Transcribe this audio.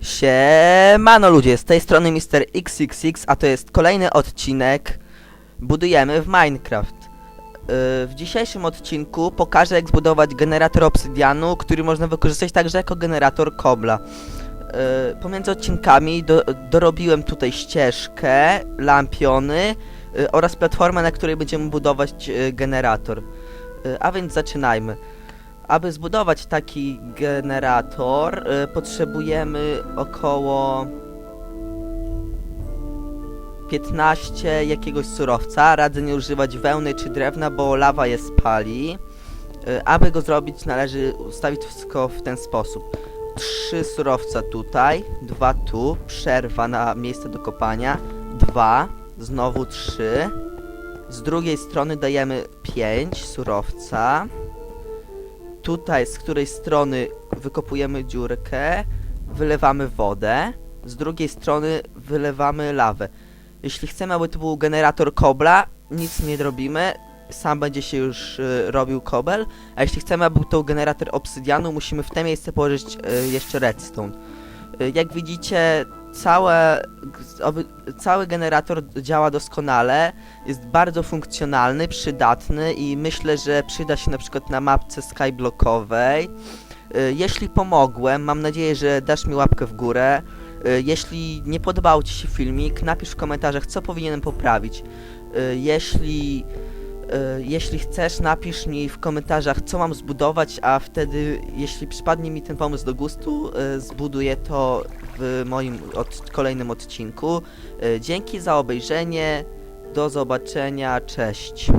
Siemano ludzie, z tej strony Mr. XXX, a to jest kolejny odcinek Budujemy w Minecraft. Yy, W dzisiejszym odcinku pokażę jak zbudować generator obsydianu, który można wykorzystać także jako generator kobla. Yy, Pomiędzy odcinkami do, dorobiłem tutaj ścieżkę, lampiony yy, oraz platformę, na której będziemy budować generator. A więc zaczynajmy. Aby zbudować taki generator, y, potrzebujemy około 15 jakiegoś surowca. Radzę nie używać wełny czy drewna, bo lawa je spali. Y, aby go zrobić, należy ustawić wszystko w ten sposób. Trzy surowca tutaj, dwa tu, przerwa na miejsce do kopania, dwa, znowu trzy. Z drugiej strony dajemy 5 surowca tutaj z której strony wykopujemy dziurkę, wylewamy wodę, z drugiej strony wylewamy lawę. Jeśli chcemy, aby to był generator kobla, nic nie robimy, sam będzie się już y, robił kobel, a jeśli chcemy, aby był to generator obsydianu, musimy w te miejsce położyć y, jeszcze redstone. Y, jak widzicie, całe, cały generator działa doskonale, jest bardzo funkcjonalny, przydatny i myślę, że przyda się na przykład na mapce skyblockowej. Y, Jeśli pomogłem, mam nadzieję, że dasz mi łapkę w górę. Y, Jeśli nie podobał Ci się filmik, napisz w komentarzach, co powinienem poprawić. Y, Jeśli, jeśli chcesz, napisz mi w komentarzach, co mam zbudować, a wtedy, jeśli przypadnie mi ten pomysł do gustu, y, zbuduję to w moim od, kolejnym odcinku. Y, Dzięki za obejrzenie. Do zobaczenia. Cześć.